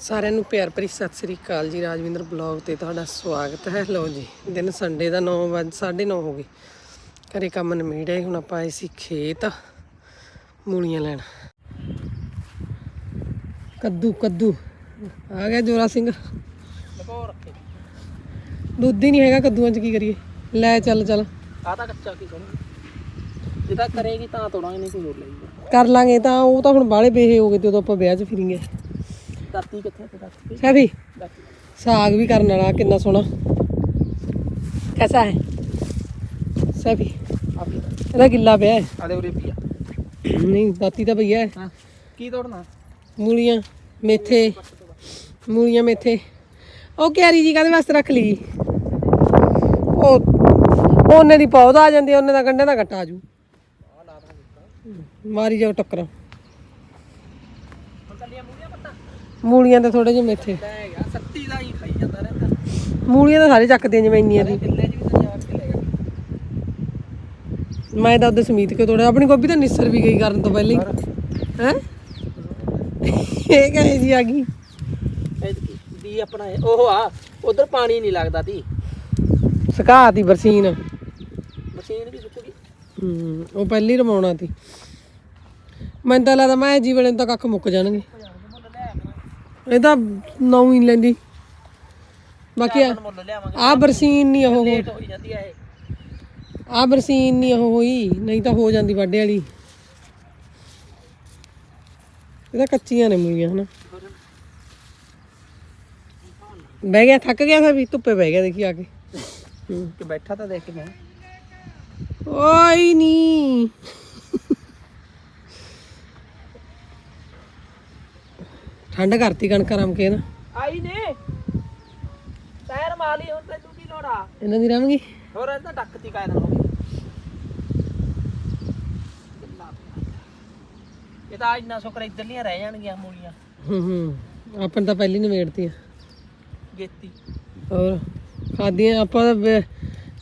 ਸਾਰਿਆਂ ਨੂੰ ਪਿਆਰ ਭਰੀ ਸਤਿ ਸ੍ਰੀ ਅਕਾਲ ਜੀ ਰਾਜਵਿੰਦਰ ਬਲੌਗ ਤੇ ਤੁਹਾਡਾ ਸਵਾਗਤ ਹੈ। ਲਓ ਜੀ ਦਿਨ ਸੰਡੇ ਦਾ 9 ਵਜੇ 9:30 ਹੋ ਗਏ। ਘਰੇ ਕੰਮ ਨਿਮੇੜਿਆ ਹੁਣ ਆਪਾਂ ਆਏ ਸੀ ਖੇਤ ਮੂਲੀਆਂ ਲੈਣ। ਕੱਦੂ ਕੱਦੂ। ਆ ਗਿਆ ਜੋਰਾ ਸਿੰਘ। ਦੁੱਧ ਹੀ ਨਹੀਂ ਹੈਗਾ ਕੱਦੂਆਂ 'ਚ ਕੀ ਕਰੀਏ? ਲੈ ਚੱਲ ਚੱਲ। ਆ ਤਾਂ ਕੱਚਾ ਕੀ ਕਰੂੰਗੀ ਜੇ ਤਾਂ ਕਰੇਗੀ ਤਾਂ ਤੋੜਾਂਗੇ ਨਹੀਂ ਕੋਈ ਹੋਰ ਲਈਗਾ ਕਰ ਲਾਂਗੇ ਤਾਂ ਉਹ ਤਾਂ ਹੁਣ ਬਾਹਲੇ ਬੇਹੇ ਹੋ ਗਏ ਤੇ ਉਦੋਂ ਆਪਾਂ ਵਿਆਹ 'ਚ ਫਿਰਿੰਗੇ। ਦਾਤੀ ਕਿੱਥੇ ਤੇ ਦਾਤੀ? ਸਾਗ ਵੀ ਕਰਨ ਵਾਲਾ ਕਿੰਨਾ ਸੋਹਣਾ। ਕੈਸਾ ਹੈ? ਆਪੀ ਇਹਦਾ ਗਿੱਲਾ ਪਿਆ ਹੈ। ਆਦੇ ਉਰੇ ਪੀਆ ਨਹੀਂ ਦਾਤੀ ਤਾਂ ਭਈਆ ਹੈ। ਹਾਂ। ਕੀ ਤੋੜਨਾ? ਮੂਲੀਆਂ ਮੇਥੇ। ਮੂਲੀਆਂ ਮੇਥੇ। ਉਹ ਕਿਆਰੀ ਜੀ ਕਾਹਦੇ ਵਾਸਤੇ ਰੱਖ ਲਈ? ਉਹ ਉਹਨੇ ਦੀ ਪੌਦਾ ਆ ਜਾਂਦੀ ਉਹਨੇ ਦਾ ਗੰਢੇ ਦਾ ਘਟਾ ਆਜੂ ਮਾਰੀ ਜਾਓ ਟੱਕਰਾਂ ਹੁਣ ਕੱਲੀਆਂ ਮੂਲੀਆਂ ਪੱਤਾ ਮੂਲੀਆਂ ਤੇ ਥੋੜੇ ਜਿਹੇ ਮੇਥੇ। ਲੈ ਗਿਆ ਦਾ ਹੀ ਖਾਈ ਜਾਂਦਾ ਰਹਿੰਦਾ ਮੂਲੀਆਂ ਤਾਂ ਸਾਰੇ ਚੱਕਦੇ ਜਿਵੇਂ ਇੰਨੀਆਂ ਦੀ। ਕਿੱਲੇ ਚ ਵੀ ਤਾਂ ਜਾ ਕੇ ਲੈ ਗਿਆ ਮੈਂ ਤਾਂ ਉਹਦੇ ਸਮੀਤ ਕੇ ਤੋੜਿਆ? ਆਪਣੀ ਗੋਭੀ ਤਾਂ ਨਿਸਰ ਵੀ ਗਈ ਕਰਨ ਤੋਂ ਪਹਿਲਾਂ ਹੀ। ਹੈ? ਇਹ ਕਹੇ ਜੀ ਆ ਗਈ? ਐਤਕੀ ਦੀ ਆਪਣਾ ਇਹ- ਉਹ ਆ ਉਧਰ ਪਾਣੀ ਨਹੀਂ ਲੱਗਦਾ ਤੀ ਸੁਕਾਤੀ ਬਰਸੀਨ। ਮਸ਼ੀਨ ਵੀ ਸੁੱਕ ਗਈ ਹੂੰ, ਉਹ ਪਹਿਲੀ ਰਮਾਉਣਾ ਤੀ। ਮੈਨੂੰ ਤਾਂ ਲੱਗਦਾ ਮੈਂ ਜੀਵਨ ਨੂੰ ਤਾਂ ਕੱਖ ਮੁੱਕ ਜਾਣਗੇ। ਇਹ ਤਾਂ ਨੌ ਹੀ ਨੀ ਲੈਂਦੀ ਬਾਕੀ ਆ ਮੁੱਲ ਲਿਆਵਾਂਗੇ। ਆਹ ਬਰਸੀਨ ਨਹੀਂ ਉਹ ਲੇਟ ਹੋਈ ਜਾਂਦੀ ਆ ਇਹ। ਆ ਬਰਸੀਨ ਨਹੀਂ ਉਹ ਹੋਈ ਨਹੀਂ ਤਾਂ ਹੋ ਜਾਂਦੀ ਵਾਢੇ ਵਾਲੀ। ਇਹ ਤਾਂ ਕੱਚੀਆਂ ਨੇ ਮੂਲੀਆਂ ਹਨਾ। ਬਹਿ ਗਿਆ ਥੱਕ ਗਿਆ ਫਿਰ ਵੀ ਧੁੱਪੇ ਬਹਿ ਗਿਆ ਦੇਖੀ ਆ ਕੇ। ਕਿ ਬੈਠਾ ਤਾਂ ਦੇਖ ਕੇ ਮੈਂ। ਓਏ ਨੀ। ਠੰਡ ਕਰਤੀ ਕਣਕ ਰਮ ਕੇ ਨਾ। ਆਈ ਨੇ। ਟਾਇਰ ਮਾਲੀ ਹੁਣ ਤੈਨੂੰ ਕੀ ਲੋੜ ਆ? ਇਹਨਾਂ ਦੀ ਰਮਗੀ? ਹੋਰ ਇਹ ਤਾਂ ਡੱਕਤੀ ਕਾਇਦਾ ਹੋ ਗਈ ਇਹ ਤਾਂ ਇੰਨਾ ਸ਼ੁਕਰ ਇੱਧਰਲੀਆਂ ਰਹਿ ਜਾਣਗੀਆਂ ਮੂਲੀਆਂ। ਹੂੰ ਹੂੰ। ਆਪਾਂ ਤਾਂ ਪਹਿਲੀ ਨਵੇੜਤੀਆਂ ਗੇਤੀ। ਹੋਰ ਖਾਦੀਆਂ ਆਪਾਂ ਤਾਂ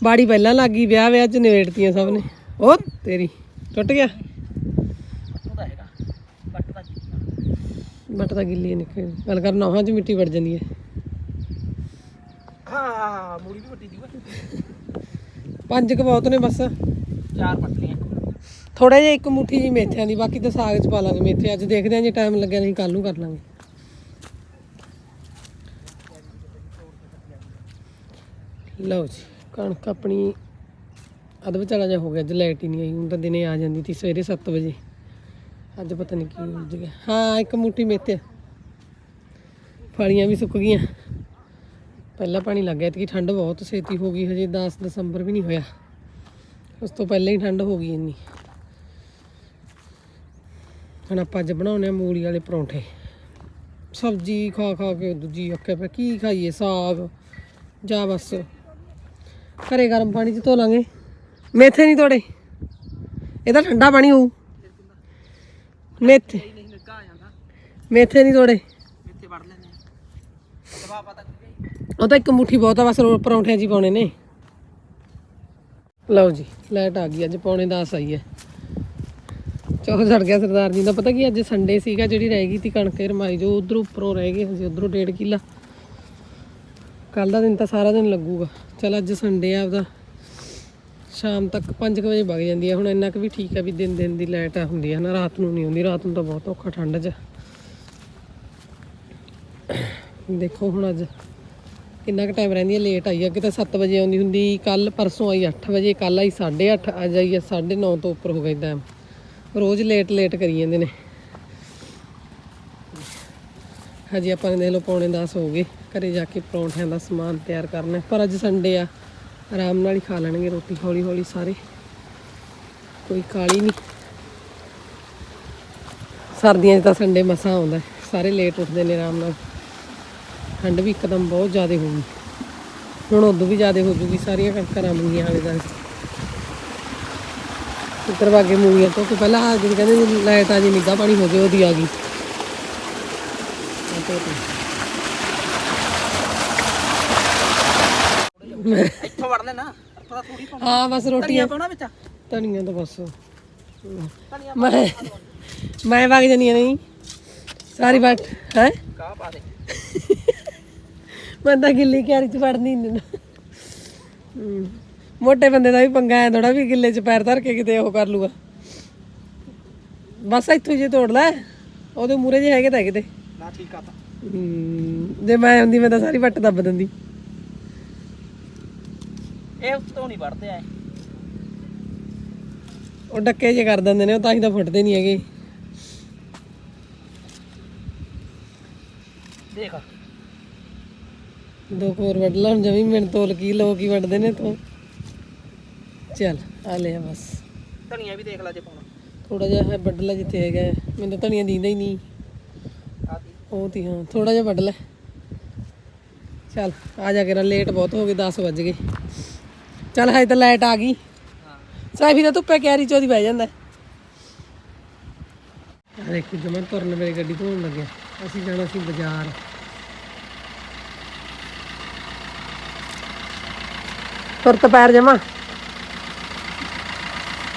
ਬਾੜੀ ਪਹਿਲਾਂ ਲੱਗ ਵਿਆਹ ਵਿਆਹ ਚ ਨਵੇੜਤੀਆਂ ਸਭ ਨੇ। ਉਹ ਤੇਰੀ ਟੁੱਟ ਗਿਆ ਉਹਦਾ ਹੈਗਾ ਬੱਟ ਦਾ ਕੀਤਾ। ਬੱਟ ਤਾਂ ਗਿੱਲੀ ਨਿਕਲ ਗੱਲ ਕਰ ਨੌਹਾਂ ਚ ਮਿੱਟੀ ਵੜ ਜਾਂਦੀ ਹੈ। ਹਾਂ ਮੂਲੀ ਵੀ ਵੱਡੀ ਦੀ ਵਾ। ਪੰਜ ਕੁ ਬਹੁਤ ਨੇ ਬਸ। ਚਾਰ ਪੱਟਲੀਆਂ ਥੋੜਾ ਜਿਹਾ ਇੱਕ ਮੁੱਠੀ ਜੀ ਮੇਥਿਆਂ ਦੀ ਬਾਕੀ ਤਾਂ ਸਾਗ ਚ ਪਾ ਲਾਂਗੇ ਮੇਥੇ। ਅੱਜ ਦੇਖਦੇ ਆਂ ਜੇ ਟਾਈਮ ਲੱਗਿਆ ਨਹੀਂ ਕੱਲ ਨੂੰ ਕਰ ਲਾਂਗੇ। ਲਓ ਜੀ ਕਣਕ ਆਪਣੀ ਅੱਧ ਵਿਚਾਲਾ ਜਿਹਾ ਹੋ ਗਿਆ ਅੱਜ ਲਾਈਟ ਹੀ ਨਹੀਂ ਆਈ। ਹੁਣ ਤਾਂ ਦਿਨੇ ਆ ਜਾਂਦੀ ਸੀ ਸਵੇਰੇ 7 ਵਜੇ। ਅੱਜ ਪਤਾ ਨਹੀਂ ਕੀ ਉਲਝ ਗਿਆ। ਹਾਂ, ਇੱਕ ਮੁੱਠੀ ਮੇਥੇ ਫਲੀਆਂ ਵੀ ਸੁੱਕ ਗਈਆਂ। ਪਹਿਲਾਂ ਪਾਣੀ ਲੱਗ ਗਿਆ ਤੇ ਠੰਡ ਬਹੁਤ ਛੇਤੀ ਹੋ ਗਈ, ਹਜੇ 10 ਦਸੰਬਰ ਵੀ ਨਹੀਂ ਹੋਇਆ। ਉਸ ਤੋਂ ਪਹਿਲਾਂ ਹੀ ਠੰਡ ਹੋ ਗਈ ਇੰਨੀ। ਹੁਣ ਆਪਾਂ ਅੱਜ ਬਣਾਉਣੇ ਆ ਮੂਲੀ ਵਾਲੇ ਪਰੌਂਠੇ। ਸਬਜ਼ੀ ਖਾ ਖਾ ਕੇ ਦੂਜੀ ਅੱਕੇ ਪੈ ਕੀ ਖਾਈਏ, ਸਾਗ, ਜਾ ਬਸ। ਘਰੇ ਗਰਮ ਪਾਣੀ ਚ ਧੋ ਲਾਂਗੇ। ਮੇਥੇ ਨਹੀਂ ਤੋੜੇ। ਇਹ ਤਾਂ ਠੰਡਾ ਪਾਣੀ ਹੋਊ। ਮੇਥੇ। ਨਹੀਂ ਨਿੱਘਾ ਆ ਜਾਂਦਾ ਮੇਥੇ ਨਹੀਂ ਤੋੜੇ। ਇੱਥੇ ਵੜ ਲੈਂਦੇ ਆ ਪਤਾ ਉਹ ਤਾਂ ਇੱਕ ਮੁੱਠੀ ਬਹੁਤ ਆ, ਬਸ ਪਰੌਂਠਿਆਂ 'ਚ ਹੀ ਪਾਉਣੇ ਨੇ। ਲਓ ਜੀ ਫਲੈਟ ਆ ਗਈ, ਅੱਜ ਪੌਣੇ 10 ਆਈ ਹੈ। ਚੌਕ ਸੜ ਗਿਆ ਸਰਦਾਰ ਜੀ ਦਾ। ਪਤਾ ਕੀ, ਅੱਜ ਸੰਡੇ ਸੀਗਾ, ਜਿਹੜੀ ਰਹਿ ਗਈ ਸੀ ਕਣਕ ਰਮਾਈ, ਜੋ ਉਧਰੋਂ ਉੱਪਰੋਂ ਰਹਿ ਗਏ ਹਜੇ ਉਧਰੋਂ ਡੇਢ ਕਿੱਲਾ। ਕੱਲ ਦਾ ਦਿਨ ਤਾਂ ਸਾਰਾ ਦਿਨ ਲੱਗੂਗਾ। ਚਲ ਅੱਜ ਸੰਡੇ ਆ ਆਪਦਾ। ਸ਼ਾਮ ਤੱਕ 5 ਵਜੇ ਵਗ ਜਾਂਦੀ ਹੈ ਹੁਣ ਇੰਨਾ ਕੁ ਵੀ ਠੀਕ ਹੈ ਵੀ ਦਿਨ ਦਿਨ ਦੀ ਲਾਈਟ ਹੁੰਦੀ ਹੈ ਨਾ, ਰਾਤ ਨੂੰ ਨਹੀਂ ਹੁੰਦੀ ਰਾਤ ਨੂੰ ਤਾਂ ਬਹੁਤ ਔਖਾ ਠੰਡ 'ਚ। ਦੇਖੋ ਹੁਣ ਅੱਜ ਕਿੰਨਾ ਕੁ ਟਾਈਮ ਰਹਿੰਦੀ ਹੈ ਲੇਟ ਆਈ ਆ। ਕਿਤੇ 7 ਵਜੇ ਆਉਂਦੀ ਹੁੰਦੀ, ਕੱਲ ਪਰਸੋਂ ਆਈ 8 ਵਜੇ, ਕੱਲ ਆਈ 8:30 ਅੱਜ ਆਈ ਹੈ 9:30 ਤੋਂ ਉੱਪਰ ਹੋ ਗਈ ਟਾਈਮ ਰੋਜ਼ ਲੇਟ ਲੇਟ ਕਰੀ ਜਾਂਦੇ ਨੇ। ਹਜੇ ਆਪਾਂ ਨੇ ਦੇਖ ਲਓ ਪੌਣੇ 10 ਹੋ ਗਏ, ਘਰੇ ਜਾ ਕੇ ਪਰੌਂਠਿਆਂ ਦਾ ਸਮਾਨ ਤਿਆਰ ਕਰਨਾ ਪਰ ਅੱਜ ਸੰਡੇ ਆ। ਆਰਾਮ ਨਾਲ ਹੀ ਖਾ ਲੈਣਗੇ ਰੋਟੀ, ਹੌਲੀ ਹੌਲੀ ਸਾਰੇ। ਕੋਈ ਕਾਲੀ ਨਹੀਂ। ਸਰਦੀਆਂ 'ਚ ਤਾਂ ਸੰਡੇ ਮਸਾ ਆਉਂਦਾ ਸਾਰੇ ਲੇਟ ਉੱਠਦੇ ਨੇ ਆਰਾਮ ਨਾਲ। ਠੰਡ ਵੀ ਇੱਕਦਮ ਬਹੁਤ ਜ਼ਿਆਦਾ ਹੋ ਗਈ। ਹੁਣ ਉਦੋਂ ਵੀ ਜ਼ਿਆਦਾ ਹੋ ਜੂਗੀ, ਸਾਰੀਆਂ ਕਣਕਾਂ ਰਮ ਗਈਆਂ ਆਲੇ ਦਾਲੇ ਉੱਤਰ ਵਾਗੇ ਮੂਵੀਆਂ ਤੋਂ ਕਿ ਪਹਿਲਾਂ ਆ ਜਿਹੜੀ ਕਹਿੰਦੇ ਲਾਈਟ ਆ ਜੀ ਨਿੱਘਾ ਪਾਣੀ ਹੋ ਗਿਆ ਉਹਦੀ ਆ ਗਈ ਆਹ ਧੋ ਤੀ। ਇੱਥੋਂ ਵੜ ਲੈਣਾ। ਪਤਾ ਥੋੜੀ ਪਾਉਣਾ। ਹਾਂ ਬਸ ਰੋਟੀਆਂ। ਧਨੀਆ ਪਾਉਣਾ ਵਿੱਚ? ਧਨੀਆ ਤਾਂ ਬਸ। ਧਨੀਆ ਮੈਂ ਮੈਂ ਵਗ ਜਾਨੀ ਆ ਨਹੀਂ। ਸਾਰੀ ਬਾਤ ਹੈ? ਕਾਹ ਪਾ ਦੇ? ਮੈਂ ਤਾਂ ਗਿੱਲੀ ਕਿਆਰੀ ਚ ਵੜਨੀ ਨਹੀਂ ਦਿੰਦਾ ਹੂੰ। ਮੋਟੇ ਬੰਦੇ ਦਾ ਵੀ ਪੰਗਾ ਥੋੜਾ ਵੀ ਗਿੱਲੇ ਚ ਪੈਰ ਧਰ ਕੇ ਕਿਤੇ ਉਹ ਕਰ ਲੂਗਾ। ਬਸ ਇੱਥੋਂ ਜੇ ਤੋੜ ਲੈ। ਉਹਦੇ ਮੂਰੇ ਜੇ ਹੈਗੇ ਤਾਂ ਕਿਤੇ ਨਾ ਠੀਕ ਆ ਤਾਂ। ਹੂੰ। ਜੇ ਮੈਂ ਹੁੰਦੀ ਮੈਂ ਤਾਂ ਸਾਰੀ ਵੱਟ ਦੱਬ ਦਿੰਦੀ। ਇਹ ਉੱਤੋਂ ਨਹੀਂ ਵੜਦੇ ਐ ਉਹ ਡੱਕੇ ਜੇ ਕਰ ਦਿੰਦੇ ਨੇ ਉਹ ਤਾਂ ਹੀ ਤਾਂ ਫੁੱਟਦੇ ਨਹੀਂ ਹੈਗੇ। ਦੇਖ। ਦੋ ਕੋਰ ਵੱਢ ਲਾ ਹੁਣ ਜਮੀ ਮਿੰਟ ਤੋਲ ਕੀ ਲੋ ਕੀ ਵੱਢਦੇ ਨੇ ਤੋਂ ਚੱਲ ਆ ਲਿਆ ਬਸ। ਧਨੀਆ ਵੀ ਦੇਖ ਲੈ ਜੇ ਪਾਉਣਾ। ਥੋੜਾ ਜਿਹਾ ਹੈ ਵੱਢ ਲੈ ਜਿੱਥੇ ਹੈਗਾ ਹੈ। ਮੈਨੂੰ ਤਾਂ ਧਣੀਆਂ ਦੀਂਦਾ ਹੀ ਨਹੀਂ। ਆ ਦੀ। ਉਹ ਤੀ ਹਾਂ ਥੋੜਾ ਜਿਹਾ ਵੱਢ ਲੈ। ਚੱਲ ਆ ਜਾ ਕੇ ਲੇਟ ਬਹੁਤ ਹੋ ਗਏ 10 ਵੱਜ ਗਏ। ਚੱਲ ਹਜੇ ਤਾਂ ਲਾਈਟ ਆ ਗਈ। ਹਾਂ ਸਾਈਫੀ ਤਾਂ ਧੁੱਪੇ ਕੈਰੀ ਚੋਦੀ ਬਹਿ ਜਾਂਦਾ। ਆ ਦੇਖੀ ਜਮਾ ਤੁਰਨ ਮੇਰੀ ਗੱਡੀ ਧੋਣ ਲੱਗਿਆ। ਅਸੀਂ ਜਾਣਾ ਸੀ ਬਾਜ਼ਾਰ। ਤੁਰਤ ਪੈਰ ਜਮਾ।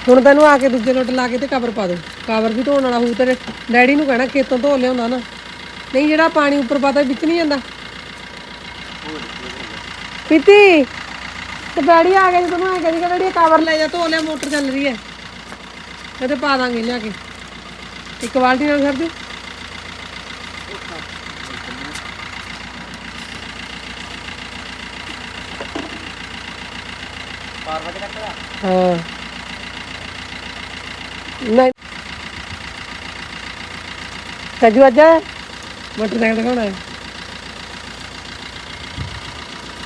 ਹੁਣ ਤੈਨੂੰ ਆ ਕੇ ਦੂਜੇ ਲੋਟ ਲਾ ਕੇ ਤੇ ਕਵਰ ਪਾ ਦੋ। ਕਵਰ ਵੀ ਧੋਣ ਵਾਲਾ ਹੋਊ ਤੇਰੇ। ਡੈਡੀ ਨੂੰ ਕਹਿਣਾ ਖੇਤੋਂ ਧੋ ਲਿਆਉਂਦਾ ਨਾ। ਨਹੀਂ ਜਿਹੜਾ ਪਾਣੀ ਉੱਪਰ ਪਾਤਾ ਵਿੱਚ ਨਹੀਂ ਜਾਂਦਾ। ਪੀਤੀ ਤੇ ਡੈਡੀ ਆ ਗਿਆ ਜਦੋਂ ਮੈਂ ਕਹਿੰਦੀ ਕਿ ਡੈਡੀ ਕਵਰ ਲੈ ਜਾ, ਧੋ ਲਿਆ, ਮੋਟਰ ਚੱਲ ਰਹੀ ਹੈ। ਇਹ ਤੇ ਪਾ ਦਾਂਗੇ ਲਿਆ ਕੇ। ਇੱਕ ਬਾਲਟੀ ਨਾਲ ਸਰ ਹਾਂ। ਨਹੀਂ। ਸਜੂ ਅੱਜ? ਮੋਟਰਸਾਈਕਲ ਦਿਖਾਉਣਾ ਹੈ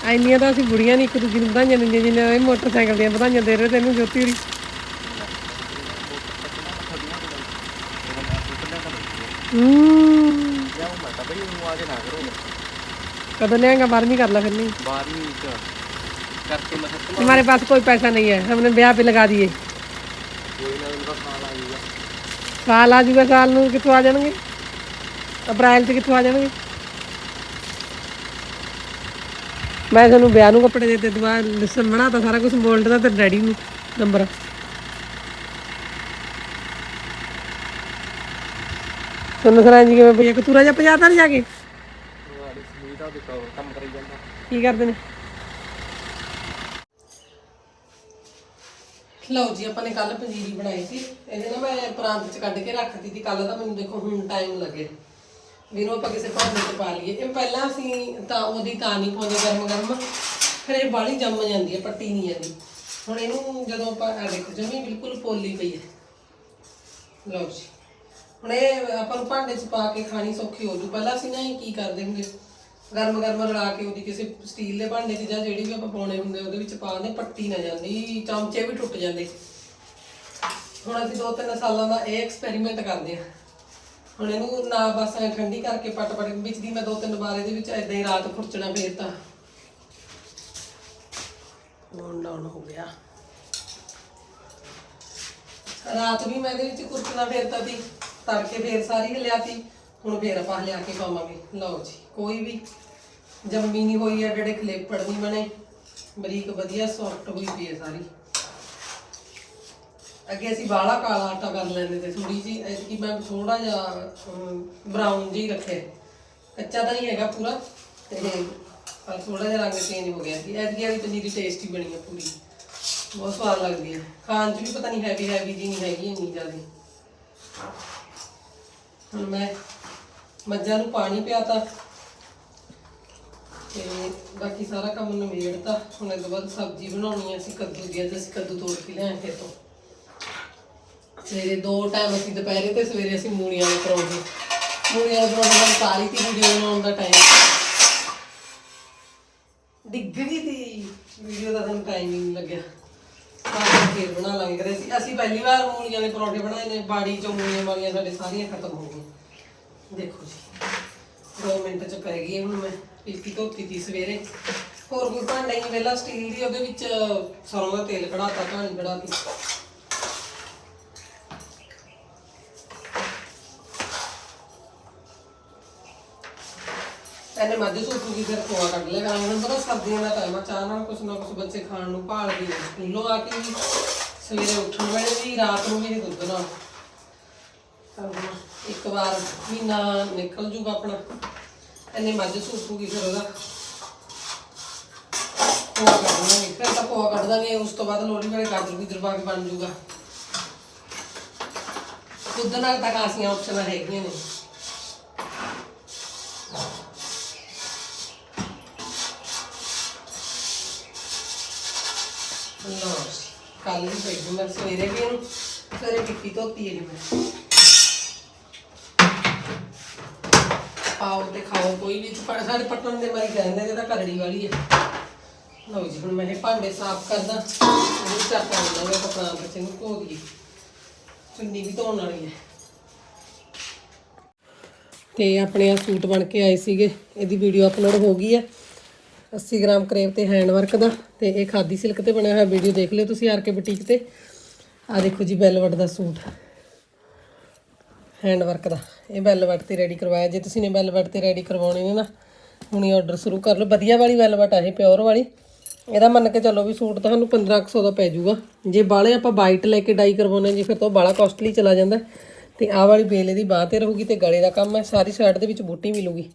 ਆਈਨੀਆਂ ਤਾਂ ਅਸੀਂ ਬੁੜੀਆਂ ਨਹੀਂ ਇੱਕ ਦੂਜੀ ਨੂੰ ਵਧਾਈਆਂ ਦਿੰਦੀਆਂ ਜਿੰਨੇ ਇਹ ਮੋਟਰਸਾਈਕਲ ਦੀਆਂ ਵਧਾਈਆਂ ਦੇ ਰਹੇ ਤੈਨੂੰ ਜੋਤੀ ਹੋਰੀ ਹੂੰ ਜਾਉਂ ਮੈਂ ਤਾਂ ਬਈ ਉਹ ਆ ਕੇ ਨਾ ਕਰੋ कदों लेंगा बारहवीं कर ला फिर नहीं 12ਵੀਂ ਚ ਕਰਕੇ ਮੈਂ ਖਤਮ हमारे पास कोई पैसा नहीं है हमने ब्याह पे लगा दिए ਕੋਈ ਨਾ ਇਹਨਾਂ ਸਾਲ ਆ ਜਾਊਗਾ साल आ जाऊगा साल ਨੂੰ ਕਿੱਥੋਂ ਆ ਜਾਣਗੇ ਅਪ੍ਰੈਲ ਚ ਕਿੱਥੋਂ ਆ ਮੈਂ ਤੁਹਾਨੂੰ ਵਿਆਹ ਨੂੰ ਕੱਪੜੇ ਦੇ ਤੇ ਦੁਆ ਲਿਸਨ ਬਣਾਤਾ ਸਾਰਾ ਕੁਝ ਮੋਲਡ ਦਾ ਤੇ ਡੈਡੀ ਨੂੰ ਨੰਬਰ। ਤੁਹਾਨੂੰ ਸਰਾਂ ਜੀ ਕਿਵੇਂ ਭਈਆ ਕਤੂਰਾ ਜਿਹਾ ਪਜਾਤਾ ਨਹੀਂ ਜਾ ਕੇ? ਤੁਹਾਡੀ ਸੁਵਿਧਾ ਦਾ ਦਿੱਤਾ ਕੰਮ ਕਰੀ ਜਾਂਦਾ ਕੀ ਕਰਦੇ ਨੇ? ਲਓ ਜੀ, ਆਪਾਂ ਨੇ ਕੱਲ ਪੰਜੀਰੀ ਬਣਾਈ ਸੀ। ਇਹਦੇ ਨਾਲ ਮੈਂ ਪ੍ਰਾਂਤ ਚ ਕੱਢ ਕੇ ਰੱਖਤੀ ਸੀ। ਕੱਲ ਤਾਂ ਮੈਨੂੰ ਦੇਖੋ ਹੁਣ ਟਾਈਮ ਲੱਗੇ ਵੀ ਇਹਨੂੰ ਆਪਾਂ ਕਿਸੇ ਭਾਂਡੇ ਚ ਪਾ ਲਈਏ। ਇਹ ਪਹਿਲਾਂ ਅਸੀਂ ਤਾਂ ਉਹਦੀ ਤਾਂ ਨਹੀਂ ਪਾਉਂਦੇ ਗਰਮ ਗਰਮ ਫਿਰ ਇਹ ਬਾਹਲੀ ਜੰਮ ਜਾਂਦੀ ਹੈ, ਪੱਟੀ ਨਹੀਂ ਜਾਂਦੀ। ਹੁਣ ਇਹਨੂੰ ਜਦੋਂ ਆਪਾਂ ਆ ਦੇਖੋ, ਜਮੀ ਬਿਲਕੁਲ ਪੋਲੀ ਪਈ ਹੈ। ਲਓ ਜੀ। ਹੁਣ ਇਹ ਆਪਾਂ ਨੂੰ ਭਾਂਡੇ 'ਚ ਪਾ ਕੇ ਖਾਣੀ ਸੌਖੀ ਹੋ ਜੂ ਪਹਿਲਾਂ ਅਸੀਂ ਨਾ ਇਹ ਕੀ ਕਰਦੇ ਹੁੰਦੇ ਗਰਮ ਗਰਮ ਰਲਾ ਕੇ ਉਹਦੀ ਕਿਸੇ ਸਟੀਲ ਦੇ ਭਾਂਡੇ 'ਚ ਜਾਂ ਜਿਹੜੀ ਵੀ ਆਪਾਂ ਪਾਉਣੇ ਹੁੰਦੇ ਉਹਦੇ ਵਿੱਚ ਪਾ ਦਿੰਦੇ, ਪੱਟੀ ਨਾ ਜਾਂਦੀ। ਚਮਚੇ ਵੀ ਟੁੱਟ ਜਾਂਦੇ। ਹੁਣ ਅਸੀਂ ਦੋ ਤਿੰਨ ਸਾਲਾਂ ਦਾ ਇਹ ਐਕਸਪੈਰੀਮੈਂਟ ਕਰਦੇ ਹਾਂ। ਹੁਣ ਇਹਨੂੰ ਨਾ ਬਸ ਐਂ ਠੰਡੀ ਕਰਕੇ ਪਟ ਪਟ ਵਿੱਚ ਦੀ ਮੈਂ ਦੋ ਤਿੰਨ ਵਾਰ ਇਹਦੇ ਵਿੱਚ ਏਦਾਂ ਹੀ ਰਾਤ ਖੁਰਚਣਾ ਫੇਰਤਾ ਹੁਣ ਡਾਊਨ ਹੋ ਗਿਆ। ਰਾਤ ਵੀ ਮੈਂ ਇਹਦੇ ਵਿੱਚ ਕੁਰਕਣਾ ਫੇਰਤਾ ਸੀ, ਤੜਕੇ ਫੇਰ ਸਾਰੀ ਲਿਆਤੀ ਹੁਣ ਫੇਰ ਆਪਾਂ ਲਿਆ ਕੇ ਪਾਵਾਂਗੇ ਲਓ ਜੀ, ਕੋਈ ਵੀ ਜੰਮੀ ਨਹੀਂ ਹੋਈ ਹੈ, ਜਿਹੜੇ ਖਲੇਪੜ ਨਹੀਂ ਬਣੇ, ਬਰੀਕ ਵਧੀਆ ਸੌਫਟ ਹੋਈ ਪਈ ਹੈ ਸਾਰੀ। ਅੱਗੇ ਅਸੀਂ ਬਾਹਲਾ ਕਾਲਾ ਆਟਾ ਕਰ ਲੈਂਦੇ ਤੇ ਥੋੜੀ ਜੀ ਐਤਕੀ ਮੈਂ ਥੋੜਾ ਜਿਹਾ ਬਰਾਊਨ ਜੀ ਰੱਖਿਆ। ਕੱਚਾ ਤਾਂ ਨਹੀਂ ਹੈਗਾ ਪੂਰਾ, ਤੇ ਪਰ ਥੋੜਾ ਜਿਹਾ ਰੰਗ ਚੇਂਜ ਹੋ ਗਿਆ ਸੀ। ਐਤਕੀ ਵਾਲੀ ਪਨੀਰੀ ਟੇਸਟੀ ਬਣੀ ਹੈ ਪੂਰੀ। ਬਹੁਤ ਸਵਾਦ ਲੱਗਦੀ ਹੈ ਖਾਣ 'ਚ ਵੀ ਪਤਾ ਨਹੀਂ ਹੈਵੀ ਹੈਵੀ ਜੀ ਨਹੀਂ ਹੈਗੀ ਇੰਨੀ ਜ਼ਿਆਦਾ। ਹੁਣ ਮੈਂ ਮੱਝਾਂ ਨੂੰ ਪਾਣੀ ਪਿਆਤਾ ਤੇ ਬਾਕੀ ਸਾਰਾ ਕੰਮ ਨਿਬੇੜਤਾ। ਹੁਣ ਇਹ ਤੋਂ ਬਾਅਦ ਸਬਜ਼ੀ ਬਣਾਉਣੀ ਹੈ ਅਸੀਂ ਕੱਦੂ ਦੀ, ਅੱਜ ਅਸੀਂ ਕੱਦੂ ਤੋੜ ਕੇ ਲਿਆਏ ਖੇਤੋਂ। ਸਵੇਰੇ ਦੋ ਟਾਈਮ ਅਸੀਂ ਦੁਪਹਿਰੇ ਤੇ ਸਵੇਰੇ ਅਸੀਂ ਮੂਲੀਆਂ ਦੇ ਪਰੌਂਠੇ। ਮੂਲੀਆਂ ਦੇ ਪਰੌਂਠੇ ਨਾਲ ਸਾਰੀ ਤੀ ਵੀਡੀਓ ਬਣਾਉਣ ਦਾ ਟਾਈਮ ਡਿੱਗ ਗਈ ਸੀ। ਵੀਡੀਓ ਦਾ ਸਾਨੂੰ ਟਾਈਮ ਨਹੀਂ ਲੱਗਿਆ। ਤਾਂ ਫੇਰ ਬਣਾ ਲਾਂਗੇ ਕਰੇ ਅਸੀਂ। ਅਸੀਂ ਪਹਿਲੀ ਵਾਰ ਮੂਲੀਆਂ ਦੇ ਪਰੌਂਠੇ ਬਣਾਏ ਨੇ। ਬਾੜੀ ਚੋਂ ਮੂਲੀਆਂ ਵਾਲੀਆਂ ਸਾਡੇ ਸਾਰੀਆਂ ਖਤਮ ਹੋ ਗਈਆਂ। ਦੇਖੋ ਜੀ। 2 ਮਿੰਟ ਚ ਪੈ ਗਈ ਹੁਣ ਮੈਂ। ਪੀਤੀ ਧੋਤੀ ਤੀ ਸਵੇਰੇ। ਹੋਰ ਕੋਈ ਭਾਂਡਾ ਹੀ ਵੇਲਾ ਸਟੀਲ ਦੀ ਉਹਦੇ ਵਿੱਚ ਸਰੋਂ ਦਾ ਤੇਲ ਕਢਾਤਾ ਕਹਾਣੀ ਕਢਾਤੀ। ਇਹਨੇ ਮੱਝ ਸੂਪੂ ਫਿਰ ਖੋਆ ਕੱਢ ਲਿਆ। ਮੈਂ ਹੁਣ ਪਤਾ ਸਰਦੀਆਂ ਦਾ ਟਾਈਮ ਆ, ਚਾਹ ਨਾਲ ਕੁਛ ਨਾ ਕੁਛ ਬੱਚੇ ਖਾਣ ਨੂੰ ਭਾਲਦੇ ਨੇ ਸਕੂਲੋਂ ਆ ਕੇ ਵੀ ਸਵੇਰੇ ਉੱਠਣ ਵੇਲੇ ਵੀ, ਰਾਤ ਨੂੰ ਵੀ ਦੁੱਧ ਨਾਲ ਤਾਂ ਇੱਕ ਵਾਰ ਮਹੀਨਾ ਨਿਕਲ ਜੂਗਾ ਆਪਣਾ। ਇਹਨੇ ਮੱਝ ਸੂਪੂਗੀ ਫਿਰ ਉਹਦਾ। ਪੋਹਾ ਕੱਢਾਂਗੇ ਫਿਰ ਤਾਂ ਪੋਹਾ ਕੱਢ ਦਾਂਗੇ, ਉਸ ਤੋਂ ਬਾਅਦ ਲੋਹੜੀ ਵੇਲੇ ਗਾਜਰ ਗੁਜਰ ਪਾ ਬਣ ਜੂਗਾ। ਦੁੱਧ ਨਾਲ ਤਾਂ ਕਾਸੀਆਂ ਆਪਸ਼ਨਾਂ ਹੈਗੀਆਂ ਨੇ ਲਓ ਕੱਲ ਵੀ ਪਈ ਮੈਂ ਸਵੇਰੇ ਵੀ ਇਹਨੂੰ, ਸਵੇਰੇ ਮਿੱਟੀ ਧੋਤੀ ਹੈ ਜੀ ਮੈਂ। ਪਾਓ ਤੇ ਖਾਓ, ਕੋਈ ਵੀ ਸਾਡੇ ਪਟਨ ਦੇ ਮਾਰੀ ਕਹਿੰਦੇ ਜੇ ਤਾਂ ਕਰੜੀ ਵਾਲੀ ਹੈ। ਲਓ ਜੀ, ਹੁਣ ਮੈਂ ਇਹ ਭਾਂਡੇ ਸਾਫ਼ ਕਰਦਾ ਇਹ ਚਾਪਾ ਹੁੰਦਾ ਮੈਂ ਕਪੜਾ ਬੱਚੇ ਨੂੰ ਧੋ ਦਈਏ ਚੁੰਨੀ ਵੀ ਧੋਣ ਵਾਲੀ ਹੈ। ਤੇ ਆਪਣੇ ਆ ਸੂਟ ਬਣ ਕੇ ਆਏ ਸੀਗੇ, ਇਹਦੀ ਵੀਡੀਓ ਅਪਲੋਡ ਹੋ ਗਈ ਹੈ। 80 ਗ੍ਰਾਮ ਕਰੇਵ ਤੇ ਹੈਂਡ ਵਰਕ ਦਾ ਤੇ ਇਹ ਖਾਦੀ ਸਿਲਕ ਤੇ ਬਣਿਆ ਹੋਇਆ ਵੀਡੀਓ ਦੇਖ ਲਿਓ ਤੁਸੀਂ ਆਰ ਕੇ ਬੁਟੀਕ ਤੇ। ਆ ਦੇਖੋ ਜੀ ਵੈਲਵਟ ਦਾ ਸੂਟ। ਹੈਂਡ ਵਰਕ ਦਾ। ਇਹ ਵੈਲਵਟ ਤੇ ਰੈਡੀ ਕਰਵਾਇਆ। ਜੇ ਤੁਸੀਂ ਨੇ ਵੈਲਵਟ ਤੇ ਰੈਡੀ ਕਰਵਾਉਣੇ ਨੇ ਨਾ, ਹੁਣੀ ਆਰਡਰ ਸ਼ੁਰੂ ਕਰ ਲਓ। ਵਧੀਆ ਵਾਲੀ ਵੈਲਵਟ ਆ ਇਹ ਪਿਓਰ ਵਾਲੀ। ਇਹਦਾ ਮੰਨ ਕੇ ਚੱਲੋ ਵੀ ਸੂਟ ਤੁਹਾਨੂੰ 1500 ਦਾ ਪੈ ਜਾਊਗਾ। ਜੇ ਬਾਲੇ ਆਪਾਂ ਵਾਈਟ ਲੈ ਕੇ ਡਾਈ ਕਰਵਾਉਣੇ ਜੀ, ਫਿਰ ਤਾਂ ਉਹ ਬਾਲਾ ਕਾਸਟਲੀ ਚਲਾ ਜਾਂਦਾ। ਤੇ ਆਹ ਵਾਲੀ ਬੇਲੇ ਦੀ ਬਾਹ ਤੇ ਰਹੂਗੀ ਤੇ ਗਲੇ ਦਾ ਕੰਮ ਹੈ। ਸਾਰੀ ਸਾਈਡ ਦੇ ਵਿੱਚ ਬੂਟੀ ਮਿਲੂਗੀ।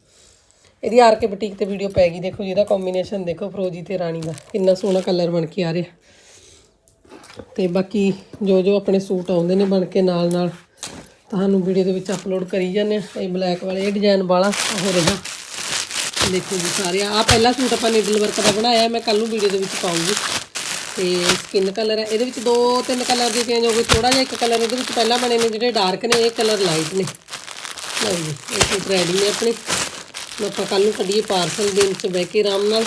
ਇਹਦੀ ਆਰ ਕੇ ਬੁਟੀਕ ਤੇ ਵੀਡੀਓ ਪੈ ਗਈ। ਦੇਖੋ ਜਿਹਦਾ ਕੰਬੀਨੇਸ਼ਨ ਦੇਖੋ ਫਰੋਜੀ ਤੇ ਰਾਣੀ ਦਾ। ਕਿੰਨਾ ਸੋਹਣਾ ਕਲਰ ਬਣ ਕੇ ਆ ਰਿਹਾ। ਤੇ ਬਾਕੀ ਜੋ ਜੋ ਆਪਣੇ ਸੂਟ ਆਉਂਦੇ ਨੇ ਬਣ ਕੇ ਨਾਲ ਨਾਲ ਤੁਹਾਨੂੰ ਵੀਡੀਓ ਦੇ ਵਿੱਚ ਅਪਲੋਡ ਕਰੀ ਜਾਂਦੇ ਆ ਇਹ ਬਲੈਕ ਵਾਲੇ, ਇਹ ਡਿਜ਼ਾਈਨ ਵਾਲਾ ਹੋ ਰਿਹਾ। ਦੇਖੋ ਜੀ ਸਾਰੇ। ਆ ਪਹਿਲਾ ਸੂਟ ਆਪਾਂ ਨੀਡਲ ਵਰਕ ਦਾ ਬਣਾਇਆ, ਮੈਂ ਕੱਲ ਨੂੰ ਵੀਡੀਓ ਦੇ ਵਿੱਚ ਪਾਉਂਗੀ। ਤੇ ਸਕਿਨ ਕਲਰ ਹੈ ਇਹਦੇ ਵਿੱਚ ਦੋ ਤਿੰਨ ਕਲਰ ਦੇ ਚੇਂਜ ਹੋ ਗਏ ਥੋੜਾ ਜਿਹਾ ਇੱਕ ਕਲਰ ਇਹਦੇ ਵਿੱਚ ਪਹਿਲਾਂ ਬਣੇ ਨੇ ਜਿਹੜੇ ਡਾਰਕ ਨੇ, ਇਹ ਕਲਰ ਲਾਈਟ ਨੇ। ਲਓ ਜੀ, ਇਹ ਸੂਟ ਰੈਡੀ ਨੇ ਆਪਣੇ। ਆਪਾਂ ਕੱਲ ਨੂੰ ਕੱਢੀਏ ਪਾਰਸਲ ਦੇਣ ਚ ਬਹਿ ਕੇ ਆਰਾਮ ਨਾਲ।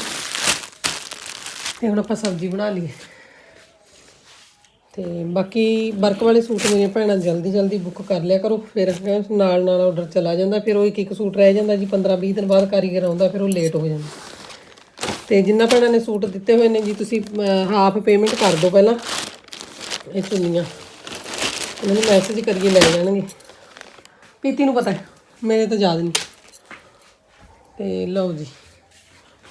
ਤੇ ਹੁਣ ਆਪਾਂ ਸਬਜ਼ੀ ਬਣਾ ਲਈਏ। ਤੇ ਬਾਕੀ ਵਰਕ ਵਾਲੇ ਸੂਟ ਮੇਰੀਆਂ ਭੈਣਾਂ ਜਲਦੀ ਜਲਦੀ ਬੁੱਕ ਕਰ ਲਿਆ ਕਰੋ। ਫਿਰ ਨਾਲ ਨਾਲ ਆਰਡਰ ਚਲਾ ਜਾਂਦਾ, ਫਿਰ ਉਹ ਇੱਕ ਇੱਕ ਸੂਟ ਰਹਿ ਜਾਂਦਾ ਜੀ 15 20 ਦਿਨ ਬਾਅਦ ਕਾਰੀਗਰ ਆਉਂਦਾ, ਫਿਰ ਉਹ ਲੇਟ ਹੋ ਜਾਂਦਾ। ਤੇ ਜਿੰਨਾ ਭੈਣਾਂ ਨੇ ਸੂਟ ਦਿੱਤੇ ਹੋਏ ਨੇ ਜੀ, ਤੁਸੀਂ ਹਾਫ ਪੇਮੈਂਟ ਕਰ ਦਿਓ ਪਹਿਲਾਂ। ਇਹ ਚੁੰਨੀਆਂ। ਉਹਨਾਂ ਨੂੰ ਮੈਸੇਜ ਕਰੀਏ, ਲੈ ਜਾਣਗੇ। ਪੀਤੀ ਨੂੰ ਪਤਾ ਮੇਰੇ ਤਾਂ ਯਾਦ ਨਹੀਂ। ਤੇ ਲਓ ਜੀ,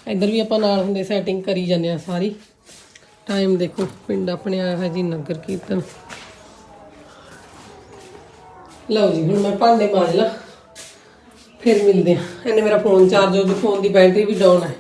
ਇੱਧਰ ਵੀ ਆਪਾਂ ਨਾਲ ਹੁੰਦੇ ਸੈਟਿੰਗ ਕਰੀ ਜਾਂਦੇ ਆ ਸਾਰੀ। ਟਾਈਮ ਦੇਖੋ, ਪਿੰਡ ਆਪਣੇ ਆਇਆ ਹੈ ਜੀ, ਨਗਰ ਕੀਰਤਨ। ਲਓ ਜੀ, ਹੁਣ ਮੈਂ ਭਾਂਡੇ ਮਾਂਜ ਲਾ, ਫਿਰ ਮਿਲਦੇ ਆ ਇਹਨੇ ਮੇਰਾ ਫੋਨ ਚਾਰਜ ਹੋ ਗਿਆ ਫੋਨ ਦੀ ਬੈਟਰੀ ਵੀ ਡਾਊਨ ਹੈ।